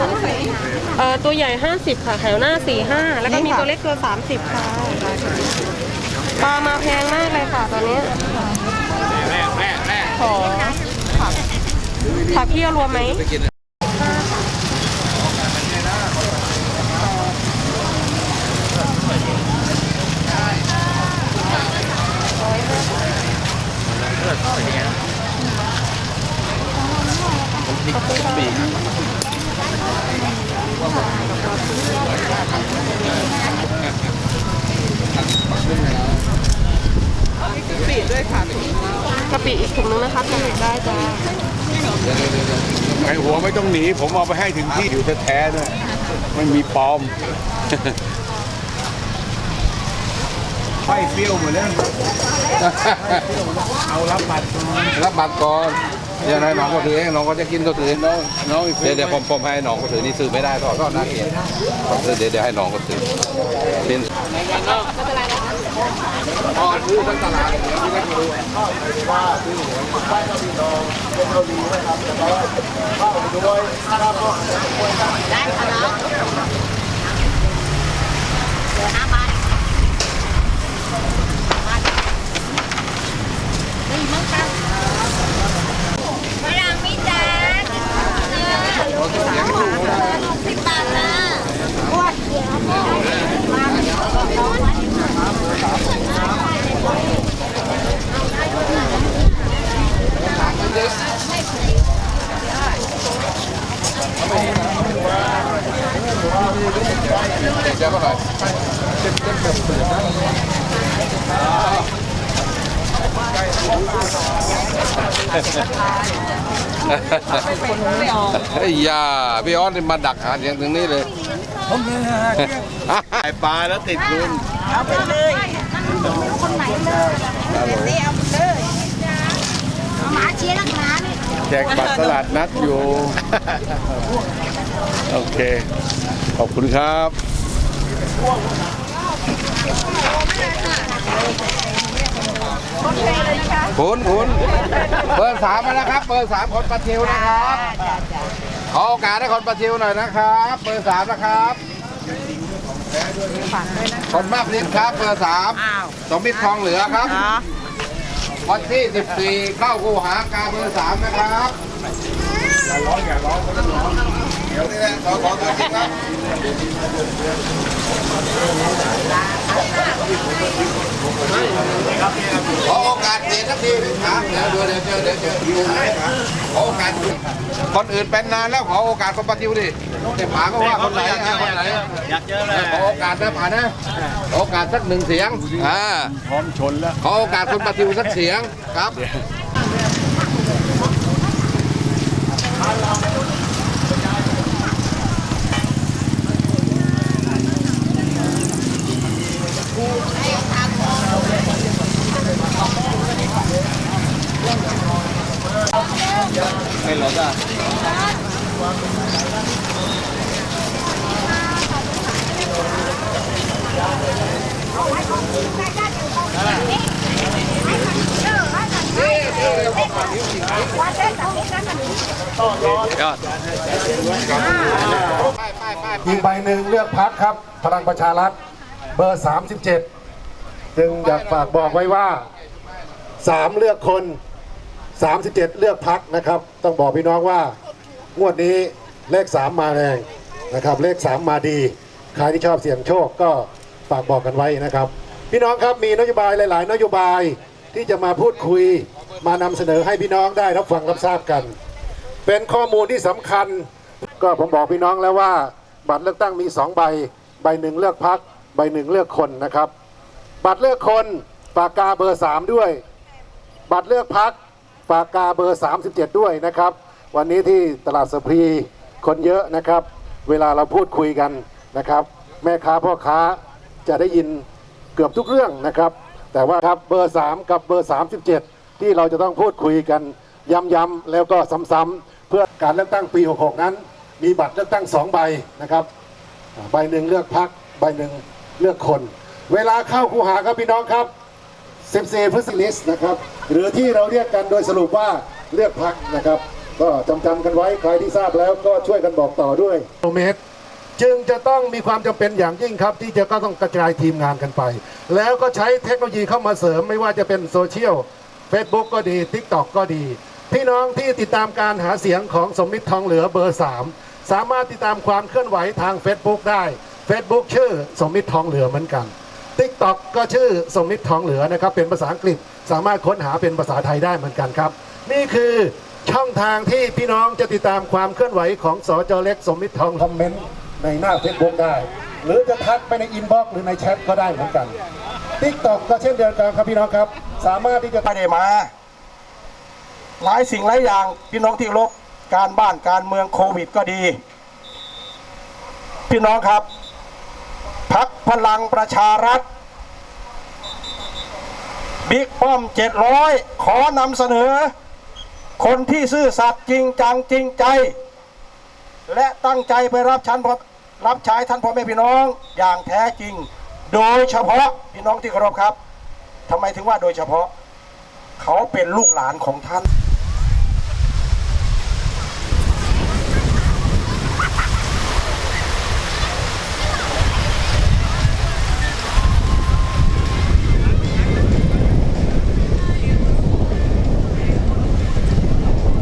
ค่ะเอ่อตัวใหญ่ 50 ค่ะแถวหน้า 45 แล้วก็มีนี่ค่ะตัวเล็กตัว 30 ค่ะปลามาแพงมากเลยค่ะตอนนี้ขอผักผักเที่ยวรวมไหมปี ดด้วยค่ะกะปิอีกถุงนึงนะคะค่ะได้จ้าไอหัวไม่ต้องหนี ผมเอาไปให้ถึงที่อยู่แท้ๆด้วยไม่มีปลอมไฟเปรี้ยวหมดแล้วเอารับบัตรรับบัตรก่อน เดี๋ยวให้น้องก็ถือเองน้องก็จะกินก็ถือน้องน้องอีกเดี๋ยวเดี๋ยวผมผมให้น้องก็ถือนี่ซื้อไม่ได้ก็ก็น่าเกลียดผมซื้อเดี๋ยวเดี๋ยวให้น้องก็ถือเป็นอ๋อซื้อทั้งตลาดเดี๋ยวพี่เล็กมาดูฝรั่งมีจานสิบบาทนะเด็กเยอะเท่าไห ร่เฮ้ยอยาพี่ออสนี่มาดักหาเสียงถึงนี้เลยผมเลยฮะไอปลาแล้วติดคุณเอาไปเลยคนไหนเลยเดี๋ยวเอาไปเลยเอาหมาเชียร์นักหมาเนี่ยแจกบัตรตลาดนัดอยู่ โอเค ขอบคุณครับ คุณคุณเบอร์สามมาแล้วครับเบอร์สามคนปลาทิวนะครับขอโอกาสให้คนปลาทิวหน่อยนะครับเบอร์สามนะครับคนมากลิ้นครับเบอร์สามสมมิตรทองเหลือครับเนาะวันที่เข้าคูหากาเบอร์สามนะครับอย่าร้องอย่าร้องเดี๋ยวนี่แหละขอขอตัวจริงครับ ขอโอกาสเสียสักทีครับเดี๋ยวเดี๋ยวเดี๋ยวเดี๋ยวเดี๋ยวเดี๋ยวขอโอกาสคนอื่นเป็นนานแล้วขอโอกาสคนปฏิวดิแต่ป๋าก็ว่าคนไหนฮะคนไหนอยากเจอเลยขอโอกาสนะป๋านะขอโอกาสสักหนึ่งเสียงอ่าพร้อมชนแล้วขอโอกาสคนปฏิวสักเสียงครับ ไม่หรอกอะอีกใบหนึ่งเลือกพักครับ พลังประชารัฐ เบอร์ 37 จึงอยากฝากบอกไว้ว่า 3 เลือกคน 37 เลือกพักนะครับ ต้องบอกพี่น้องว่างวดนี้เลข 3 มาแรงนะครับ เลข 3 มาดี ใครที่ชอบเสี่ยงโชคก็ฝากบอกกันไว้นะครับ พี่น้องครับมีนโยบายหลาย ๆ นโยบายที่จะมาพูดคุยมานำเสนอให้พี่น้องได้รับฟังรับทราบกัน เป็นข้อมูลที่สำคัญ ก็ผมบอกพี่น้องแล้วว่า บัตรเลือกตั้งมี 2 ใบ ใบหนึ่งเลือกพักใบหนึ่งเลือกคนนะครับ บัตรเลือกคนปากกาเบอร์ 3 ด้วย บัตรเลือกพัก ปากกาเบอร์ 37 ด้วยนะครับ วันนี้ที่ตลาดสพรีคนเยอะนะครับ เวลาเราพูดคุยกันนะครับ แม่ค้าพ่อค้าจะได้ยินเกือบทุกเรื่องนะครับ แต่ว่าครับเบอร์ 3 กับเบอร์ 37 ที่เราจะต้องพูดคุยกันย้ำๆแล้วก็ซ้ำๆเพื่อการเลือกตั้งปี 66 นั้น มีบัตรเลือกตั้ง 2 ใบนะครับ ใบหนึ่งเลือกพักใบหนึ่งเลือกคน เวลาเข้าคูหาครับพี่น้องครับ 14พฤษภาคมนะครับ หรือที่เราเรียกกันโดยสรุปว่าเลือกพักนะครับ ก็จำจำกันไว้ใครที่ทราบแล้วก็ช่วยกันบอกต่อด้วยโเมตรจึงจะต้องมีความจำเป็นอย่างยิ่งครับ ที่จะก็ต้องกระจายทีมงานกันไป แล้วก็ใช้เทคโนโลยีเข้ามาเสริมไม่ว่าจะเป็นโซเชียล Facebook ก็ดี TikTok ก็ดี พี่น้องที่ติดตามการหาเสียงของสมมิตรทองเหลือเบอร์ 3 สามารถติดตามความเคลื่อนไหวทาง Facebook ได้ Facebook ชื่อสมมิตรทองเหลือเหมือนกัน TikTok ก็ชื่อสมมิตรทองเหลือนะครับ เป็นภาษาอังกฤษสามารถค้นหาเป็นภาษาไทยได้เหมือนกันครับ นี่คือช่องทางที่พี่น้องจะติดตามความเคลื่อนไหวของสจเล็กสมมิตรทองคอมเมนต์ในหน้า Facebook ได้ หรือจะทักไปในอินบ็อกซ์หรือในแชทก็ได้เหมือนกัน TikTok ก็เช่นเดียวกันครับพี่น้องครับ สามารถที่จะไม่ได้มา หลายสิ่งหลายอย่างพี่น้องที่รบการบ้านการเมืองโควิดก็ดี พี่น้องครับพักพลังประชารัฐ บิ๊กป้อม700ขอนำเสนอ คนที่ซื่อสัตย์จริงจังจริงใจ และตั้งใจไปรับชั้นรับใช้ท่านพ่อแม่พี่น้องอย่างแท้จริง โดยเฉพาะพี่น้องที่เคารพครับทำไมถึงว่าโดยเฉพาะ เขาเป็นลูกหลานของท่าน